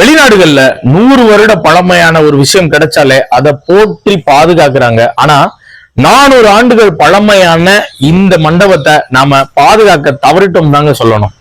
வெளிநாடுகள்ல நூறு வருட பழமையான ஒரு விஷயம் கிடைச்சாலே அதை போற்றி பாதுகாக்கிறாங்க. ஆனா நானூறு ஆண்டுகள் பழமையான இந்த மண்டபத்தை நாம பாதுகாக்க தவறிட்டோம் தாங்க சொல்லணும்.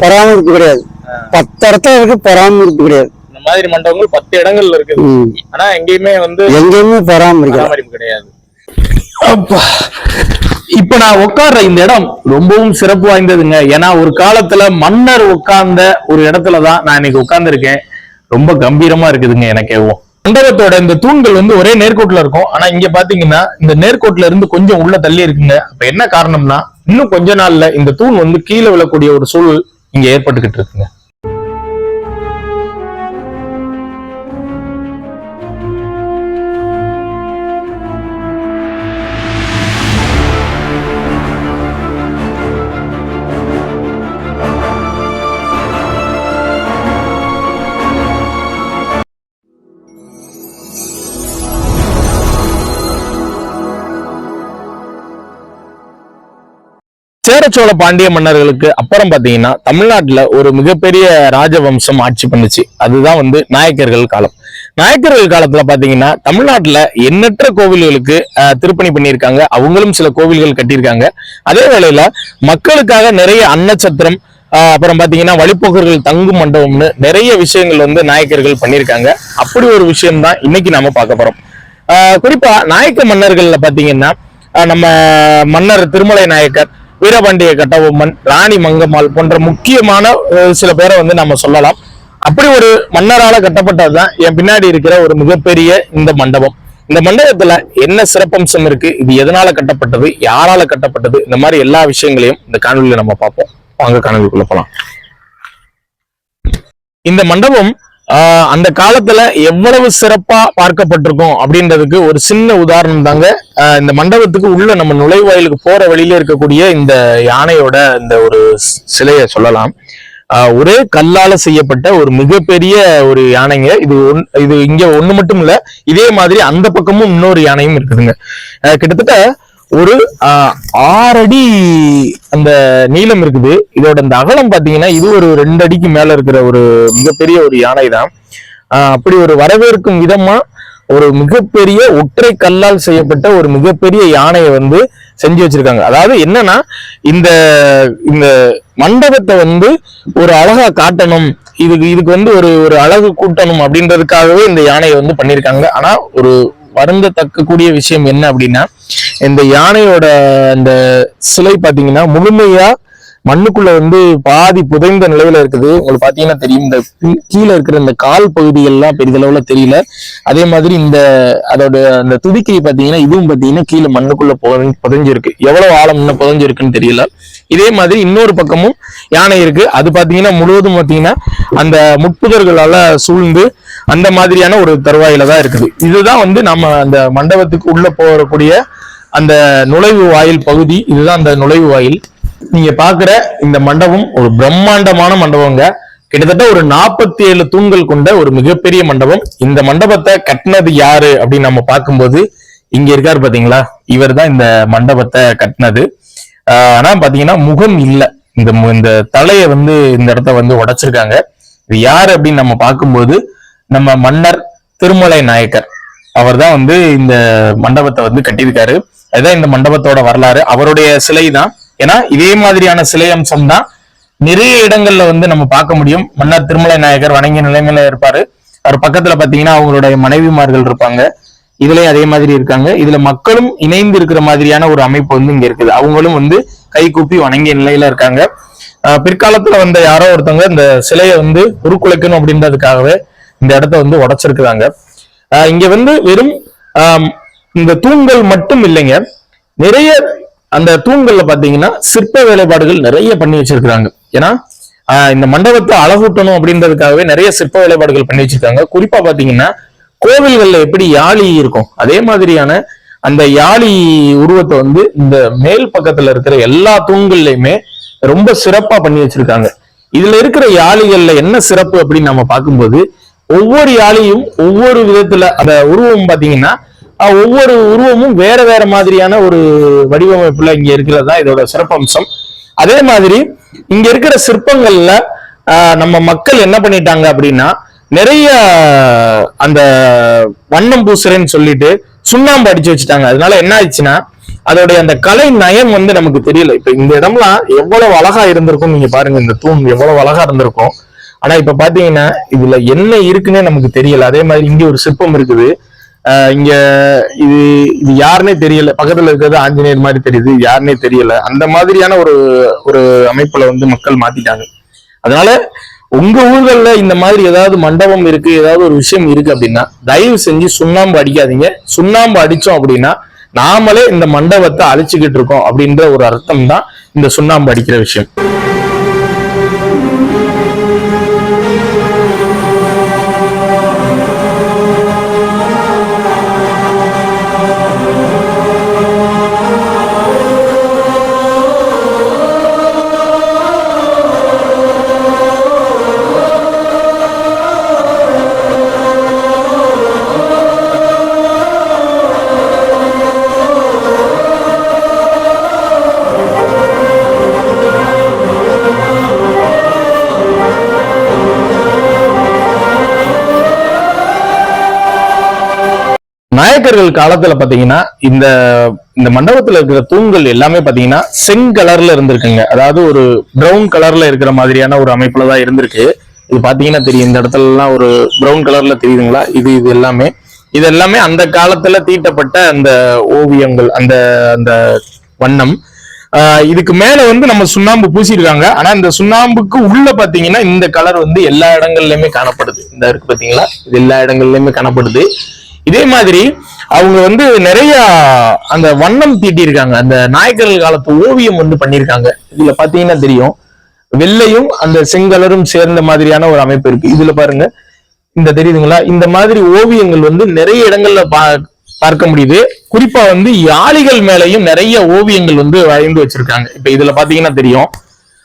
பராமரிப்பு கிடையாது. பத்து இடத்துல இருக்கு பராமரிப்பு கிடையாது. இந்த மாதிரி மண்டபங்கள் பத்து இடங்கள்ல இருக்குது. ம். ஆனா எங்கேயுமே வந்து எங்கேயுமே பராமரிப்பு கிடையாது. அப்பா. இப்ப நான் உட்கார்ற இந்த இடம் ரொம்பவும் சிறப்பு வாய்ந்ததுங்க. ஏன்னா ஒரு காலத்துல மன்னர் உட்கார்ந்த ஒரு இடத்துலதான் நான் இன்னைக்கு உட்கார்ந்திருக்கேன். ரொம்ப கம்பீரமா இருக்குதுங்க எனக்கேவும் மண்டபத்தோட இந்த தூண்கள் வந்து ஒரே நேர்கோட்டுல இருக்கும். ஆனா இங்க பாத்தீங்கன்னா இந்த நேர்கோட்டுல இருந்து கொஞ்சம் உள்ள தள்ளி இருக்குங்க. அப்ப என்ன காரணம்னா இன்னும் கொஞ்ச நாள்ல இந்த தூண் வந்து கீழே விழக்கூடிய ஒரு சூழல் இங்க ஏற்பட்டுக்கிட்டு இருக்குங்க. சேரச்சோழ பாண்டிய மன்னர்களுக்கு அப்புறம் பாத்தீங்கன்னா தமிழ்நாட்டுல ஒரு மிகப்பெரிய ராஜவம்சம் ஆட்சி பண்ணுச்சு. அதுதான் வந்து நாயக்கர்கள் காலம். நாயக்கர்கள் காலத்துல பாத்தீங்கன்னா தமிழ்நாட்டுல எண்ணற்ற கோவில்களுக்கு திருப்பணி பண்ணியிருக்காங்க. அவங்களும் சில கோவில்கள் கட்டியிருக்காங்க. அதே வேளையில மக்களுக்காக நிறைய அன்னச்சத்திரம் ஆஹ் அப்புறம் பாத்தீங்கன்னா வழிபோக்கர்கள் தங்கும் மண்டபம்னு நிறைய விஷயங்கள் வந்து நாயக்கர்கள் பண்ணியிருக்காங்க. அப்படி ஒரு விஷயம் தான் இன்னைக்கு நாம பார்க்க போறோம். ஆஹ் குறிப்பா நாயக்க மன்னர்கள்ல பாத்தீங்கன்னா நம்ம மன்னர் திருமலை நாயக்கர் வீரபாண்டிய கட்டபொம்மன் ராணி மங்கம்மாள் போன்ற முக்கியமான சில பேரை வந்து நம்ம சொல்லலாம். அப்படி ஒரு மன்னரால கட்டப்பட்டதுதான் என் பின்னாடி இருக்கிற ஒரு மிகப்பெரிய இந்த மண்டபம். இந்த மண்டபத்துல என்ன சிறப்பம்சம் இருக்கு? இது எதனால கட்டப்பட்டது? யாரால கட்டப்பட்டது? இந்த மாதிரி எல்லா விஷயங்களையும் இந்த காணொலியில நம்ம பார்ப்போம். வாங்க காணொலிக்குள்ள போலாம். இந்த மண்டபம் அந்த காலத்துல எவ்வளவு சிறப்பா பார்க்கப்பட்டிருக்கும் அப்படின்றதுக்கு ஒரு சின்ன உதாரணம் தாங்க. ஆஹ், இந்த மண்டபத்துக்கு உள்ள நம்ம நுழைவாயிலுக்கு போற வழியில இருக்கக்கூடிய இந்த யானையோட இந்த ஒரு சிலையை சொல்லலாம். ஆஹ், ஒரே கல்லால செய்யப்பட்ட ஒரு மிகப்பெரிய ஒரு யானைங்க. இது ஒன்- இது இங்க ஒண்ணு மட்டும் இல்ல இதே மாதிரி அந்த பக்கமும் இன்னொரு யானையும் இருக்குதுங்க. கிட்டத்தட்ட ஒரு ஆறடி அந்த நீளம் இருக்குது. இதோட இந்த அகலம் பாத்தீங்கன்னா இது ஒரு ரெண்டு அடிக்கு மேல இருக்கிற ஒரு மிகப்பெரிய ஒரு யானை தான் அப்படி ஒரு வரவேற்கும் விதமா ஒரு மிகப்பெரிய ஒற்றை கல்லால் செய்யப்பட்ட ஒரு மிகப்பெரிய யானையை வந்து செஞ்சு வச்சிருக்காங்க. அதாவது என்னன்னா இந்த இந்த மண்டபத்தை வந்து ஒரு அழகா காட்டணும். இதுக்கு இதுக்கு வந்து ஒரு ஒரு அழகு கூட்டணும் அப்படின்றதுக்காகவே இந்த யானையை வந்து பண்ணியிருக்காங்க. ஆனா ஒரு வருந்தத்தக்கக்கூடிய விஷயம் என்ன அப்படின்னா இந்த யானையோட அந்த சிலை பாத்தீங்கன்னா முழுமையா மண்ணுக்குள்ள வந்து பாதி புதைந்த நிலையில இருக்குது. உங்களுக்கு பாத்தீங்கன்னா தெரியும் இந்த கீழே இருக்கிற இந்த கால் பகுதிகள்லாம் பெரிதளவுல தெரியல. அதே மாதிரி இந்த அதோட அந்த துதிக்கை பாத்தீங்கன்னா இதுவும் பாத்தீங்கன்னா கீழே மண்ணுக்குள்ள புதை- புதைஞ்சிருக்கு. எவ்வளவு ஆழம் இன்னும் புதைஞ்சிருக்குன்னு தெரியல. இதே மாதிரி இன்னொரு பக்கமும் யானை இருக்கு. அது பாத்தீங்கன்னா முழுவதும் பாத்தீங்கன்னா அந்த முட்புதர்களால சூழ்ந்து அந்த மாதிரியான ஒரு தருவாயில தான் இருக்குது. இதுதான் வந்து நம்ம அந்த மண்டபத்துக்கு உள்ள போகக்கூடிய அந்த நுழைவு வாயில் பகுதி இதுதான் அந்த நுழைவு வாயில். நீங்க பாக்குற இந்த மண்டபம் ஒரு பிரம்மாண்டமான மண்டபங்க. கிட்டத்தட்ட ஒரு நாற்பத்தி ஏழு தூண்கள் கொண்ட ஒரு மிகப்பெரிய மண்டபம். இந்த மண்டபத்தை கட்டினது யாரு அப்படின்னு நம்ம பார்க்கும்போது இங்க இருக்காரு பாத்தீங்களா? இவர் தான் இந்த மண்டபத்தை கட்டினது. ஆனா பாத்தீங்கன்னா முகம் இல்லை. இந்த மு- இந்த தலையை வந்து இந்த இடத்த வந்து உடைச்சிருக்காங்க. இது யாரு அப்படின்னு நம்ம பார்க்கும்போது நம்ம மன்னர் திருமலை நாயக்கர். அவர் தான் வந்து இந்த மண்டபத்தை வந்து கட்டியிருக்காரு. அதுதான் இந்த மண்டபத்தோட வரலாறு அவருடைய சிலை தான் ஏன்னா இதே மாதிரியான சிலை அம்சம் தான் நிறைய இடங்கள்ல வந்து நம்ம பார்க்க முடியும். மன்னர் திருமலை நாயகர் வணங்கிய நிலைமையில இருப்பாரு. அவர் பக்கத்துல பாத்தீங்கன்னா அவங்களுடைய மனைவிமார்கள் இருப்பாங்க. இதுலயும் அதே மாதிரி இருக்காங்க. இதுல மக்களும் இணைந்து இருக்கிற மாதிரியான ஒரு அமைப்பு வந்து இங்க இருக்குது. அவங்களும் வந்து கை கூப்பி வணங்கிய நிலையில இருக்காங்க. ஆஹ் பிற்காலத்துல வந்த யாரோ ஒருத்தவங்க இந்த சிலையை வந்து உருக்குலைக்கணும் அப்படின்றதுக்காகவே இந்த இடத்த வந்து உடைச்சிருக்கிறாங்க. ஆஹ் இங்க வந்து வெறும் ஆஹ் இந்த தூண்கள் மட்டும் இல்லைங்க. நிறைய அந்த தூண்கள்ல பாத்தீங்கன்னா சிற்ப வேலைப்பாடுகள் நிறைய பண்ணி வச்சிருக்கிறாங்க. ஏன்னா இந்த மண்டபத்தை அழகூட்டணும் அப்படின்றதுக்காகவே நிறைய சிற்ப வேலைப்பாடுகள் பண்ணி வச்சிருக்காங்க. குறிப்பா பாத்தீங்கன்னா கோவில்கள்ல எப்படி யாழி இருக்கும். அதே மாதிரியான அந்த யாழி உருவத்தை வந்து இந்த மேல் பக்கத்துல இருக்கிற எல்லா தூண்கள்லயுமே ரொம்ப சிறப்பா பண்ணி வச்சிருக்காங்க. இதுல இருக்கிற யாழிகள்ல என்ன சிறப்பு அப்படின்னு நம்ம பார்க்கும்போது ஒவ்வொரு யாழியும் ஒவ்வொரு விதத்துல அந்த உருவம் பாத்தீங்கன்னா ஒவ்வொரு உருவமும் வேற வேற மாதிரியான ஒரு வடிவமைப்புல இங்க இருக்கிறது தான் இதோட சிறப்பம்சம். அதே மாதிரி இங்க இருக்கிற சிற்பங்கள்ல நம்ம மக்கள் என்ன பண்ணிட்டாங்க அப்படின்னா நிறைய அந்த வண்ணம் பூசுறேன்னு சொல்லிட்டு சுண்ணாம்பு அடிச்சு வச்சுட்டாங்க. அதனால என்ன ஆயிடுச்சுன்னா அதோடைய அந்த கலை நயம் வந்து நமக்கு தெரியல. இப்ப இந்த இடம்லாம் எவ்வளவு அழகா இருந்திருக்கும் நீங்க பாருங்க இந்த தூண் எவ்வளவு அழகா இருந்திருக்கும். ஆனா இப்ப பாத்தீங்கன்னா இதுல என்ன இருக்குன்னே நமக்கு தெரியல. அதே மாதிரி இங்க ஒரு சிற்பம் இருக்குது. இங்க இது இது யாருன்னே தெரியல. பக்கத்துல இருக்கிறது ஆஞ்சநேயர் மாதிரி தெரியுது. யாருன்னே தெரியல. அந்த மாதிரியான ஒரு ஒரு அமைப்புல வந்து மக்கள் மாத்திட்டாங்க அதனால உங்க ஊர்கள்ல இந்த மாதிரி ஏதாவது மண்டபம் இருக்கு ஏதாவது ஒரு விஷயம் இருக்கு அப்படின்னா தயவு செஞ்சு சுண்ணாம்பு அடிக்காதீங்க. சுண்ணாம்பு அடிச்சோம் அப்படின்னா நாமளே இந்த மண்டபத்தை அழிச்சுக்கிட்டு இருக்கோம் அப்படின்ற ஒரு அர்த்தம் தான் இந்த சுண்ணாம்பு அடிக்கிற விஷயம். மன்னர்கள் காலத்துல பாத்தீங்கன்னா இந்த இந்த மண்டபத்துல இருக்கிற தூண்கள் எல்லாமே பாத்தீங்கன்னா செங்கலர்ல இருந்திருக்குங்க. அதாவது ஒரு பிரவுன் கலர்ல இருக்கிற மாதிரியான ஒரு அமைப்புல தான் இருந்திருக்கு. இது பாத்தீங்கன்னா தெரியும். இந்த இடத்துல எல்லாம் ஒரு பிரவுன் கலர்ல தெரியுதுங்களா? இது இது எல்லாமே. இது எல்லாமே அந்த காலத்துல தீட்டப்பட்ட அந்த ஓவியங்கள் அந்த அந்த வண்ணம். ஆஹ் இதுக்கு மேல வந்து நம்ம சுண்ணாம்பு பூசியிருக்காங்க. ஆனா இந்த சுண்ணாம்புக்கு உள்ள பாத்தீங்கன்னா இந்த கலர் வந்து எல்லா இடங்கள்லயுமே காணப்படுது. இந்த இருக்கு பாத்தீங்களா? இது எல்லா இடங்கள்லயுமே காணப்படுது. இதே மாதிரி அவங்க வந்து நிறைய அந்த வண்ணம் தீட்டியிருக்காங்க. அந்த நாயக்கர்கள் காலத்து ஓவியம் வந்து பண்ணியிருக்காங்க. இதுல பாத்தீங்கன்னா தெரியும். வெள்ளையும் அந்த செங்கலரும் சேர்ந்த மாதிரியான ஒரு அமைப்பு இருக்கு. இதுல பாருங்க. இந்த தெரியுதுங்களா? இந்த மாதிரி ஓவியங்கள் வந்து நிறைய இடங்கள்ல பா பார்க்க முடியுது. குறிப்பா வந்து யாளிகள் மேலையும் நிறைய ஓவியங்கள் வந்து வரைந்து வச்சிருக்காங்க. இப்ப இதுல பாத்தீங்கன்னா தெரியும்.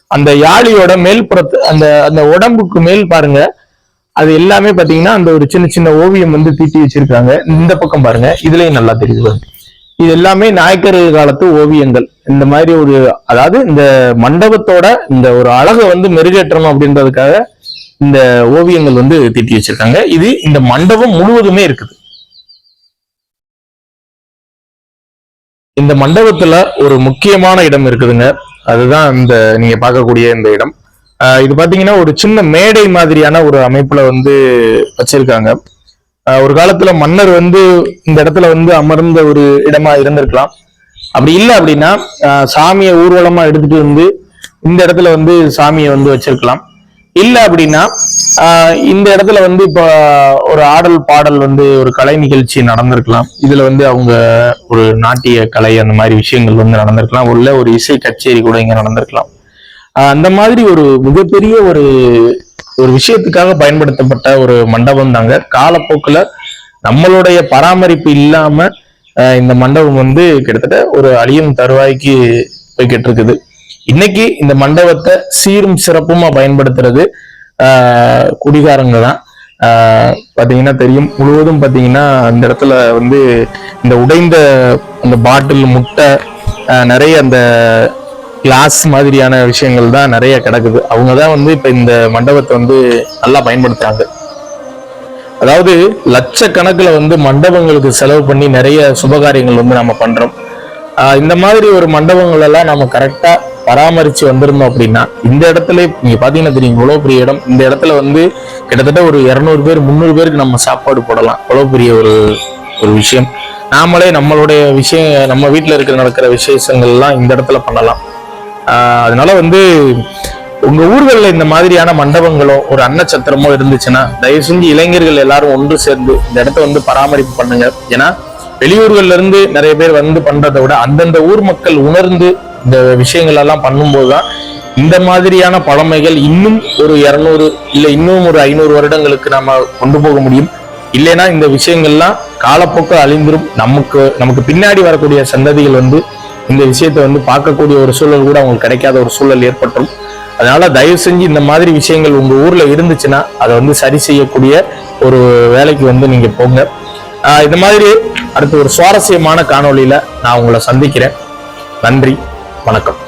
அந்த யாழியோட மேல்புறத்து அந்த அந்த உடம்புக்கு மேல் பாருங்க. அது எல்லாமே பாத்தீங்கன்னா அந்த ஒரு சின்ன சின்ன ஓவியம் வந்து தீட்டி வச்சிருக்காங்க. இந்த பக்கம் பாருங்க. இதுலயும் நல்லா தெரியுது இது எல்லாமே நாயக்கர் காலத்து ஓவியங்கள். இந்த மாதிரி ஒரு அதாவது இந்த மண்டபத்தோட இந்த ஒரு அழகை வந்து மெருகேற்றணும் அப்படின்றதுக்காக இந்த ஓவியங்கள் வந்து தீட்டி வச்சிருக்காங்க. இது இந்த மண்டபம் முழுவதுமே இருக்குது. இந்த மண்டபத்துல ஒரு முக்கியமான இடம் இருக்குதுங்க. அதுதான் இந்த நீங்க பார்க்கக்கூடிய இந்த இடம். இது பாத்தீங்கன்னா ஒரு சின்ன மேடை மாதிரியான ஒரு அமைப்புல வந்து வச்சிருக்காங்க. ஒரு காலத்துல மன்னர் வந்து இந்த இடத்துல வந்து அமர்ந்த ஒரு இடமா இருந்திருக்கலாம். அப்படி இல்லை அப்படின்னா சாமியை ஊர்வலமா எடுத்துட்டு வந்து இந்த இடத்துல வந்து சாமியை வந்து வச்சிருக்கலாம். இல்லை அப்படின்னா இந்த இடத்துல வந்து இப்போ ஒரு ஆடல் பாடல் வந்து ஒரு கலை நிகழ்ச்சி நடந்திருக்கலாம். இதுல வந்து அவங்க ஒரு நாட்டிய கலை அந்த மாதிரி விஷயங்கள் வந்து நடந்திருக்கலாம். உள்ள ஒரு இசை கச்சேரி கூட இங்க நடந்திருக்கலாம். அந்த மாதிரி ஒரு மிகப்பெரிய ஒரு ஒரு விஷயத்துக்காக பயன்படுத்தப்பட்ட ஒரு மண்டபம் தாங்க. காலப்போக்கில் நம்மளுடைய பராமரிப்பு இல்லாம இந்த மண்டபம் வந்து கிட்டத்தட்ட ஒரு அழியும் தருவாய்க்கு போய்கிட்டு இருக்குது இன்னைக்கு இந்த மண்டபத்தை சீரும் சிறப்புமா பயன்படுத்துறது குடிகாரங்க தான். பார்த்தீங்கன்னா தெரியும் முழுவதும் பார்த்தீங்கன்னா அந்த இடத்துல வந்து இந்த உடைந்த அந்த பாட்டில் முட்டை நிறைய அந்த கிளாஸ் மாதிரியான விஷயங்கள் தான் நிறைய கிடக்குது. அவங்க தான் வந்து இப்போ இந்த மண்டபத்தை வந்து நல்லா பயன்படுத்துறாங்க. அதாவது லட்சக்கணக்கில் வந்து மண்டபங்களுக்கு செலவு பண்ணி நிறைய சுபகாரியங்கள் வந்து நம்ம பண்ணுறோம் இந்த மாதிரி ஒரு மண்டபங்கள் எல்லாம் நம்ம கரெக்டாக பராமரித்து வந்திருந்தோம் அப்படின்னா இந்த இடத்துல நீங்கள் பார்த்தீங்கன்னா தெரியும் இவ்வளோ பெரிய இடம். இந்த இடத்துல வந்து கிட்டத்தட்ட ஒரு இரநூறு பேர் முந்நூறு பேருக்கு நம்ம சாப்பாடு போடலாம். அவ்வளவு பெரிய ஒரு ஒரு விஷயம். நாமளே நம்மளுடைய விஷயம் நம்ம வீட்டில் இருக்கிற நடக்கிற விசேஷங்கள்லாம் இந்த இடத்துல பண்ணலாம். அதனால வந்து உங்க ஊர்களில் இந்த மாதிரியான மண்டபங்களோ ஒரு அன்னச்சத்திரமோ இருந்துச்சுன்னா தயவு செஞ்சு இளைஞர்கள் எல்லாரும் ஒன்று சேர்ந்து இந்த இடத்த வந்து பராமரிப்பு பண்ணுங்க. ஏன்னா வெளியூர்கள்ல இருந்து நிறைய பேர் வந்து பண்றதை விட அந்தந்த ஊர் மக்கள் உணர்ந்து இந்த விஷயங்கள் எல்லாம் பண்ணும்போதுதான் இந்த மாதிரியான பழமைகள் இன்னும் ஒரு இரநூறு இல்ல இன்னும் ஒரு ஐநூறு வருடங்களுக்கு நாம கொண்டு போக முடியும். இல்லைன்னா இந்த விஷயங்கள்லாம் காலப்போக்கு அழிந்துரும். நமக்கு நமக்கு பின்னாடி வரக்கூடிய சந்ததிகள் வந்து இந்த விஷயத்தை வந்து பார்க்கக்கூடிய ஒரு சூழல் கூட அவங்களுக்கு கிடைக்காத ஒரு சூழல் ஏற்பட்டுரும் அதனால தயவு செஞ்சு இந்த மாதிரி விஷயங்கள் உங்க ஊர்ல இருந்துச்சுன்னா அதை வந்து சரி செய்யக்கூடிய ஒரு வேலைக்கு வந்து நீங்க போங்க. இந்த மாதிரி அடுத்து ஒரு சுவாரஸ்யமான காணொலியில நான் உங்களை சந்திக்கிறேன். நன்றி வணக்கம்.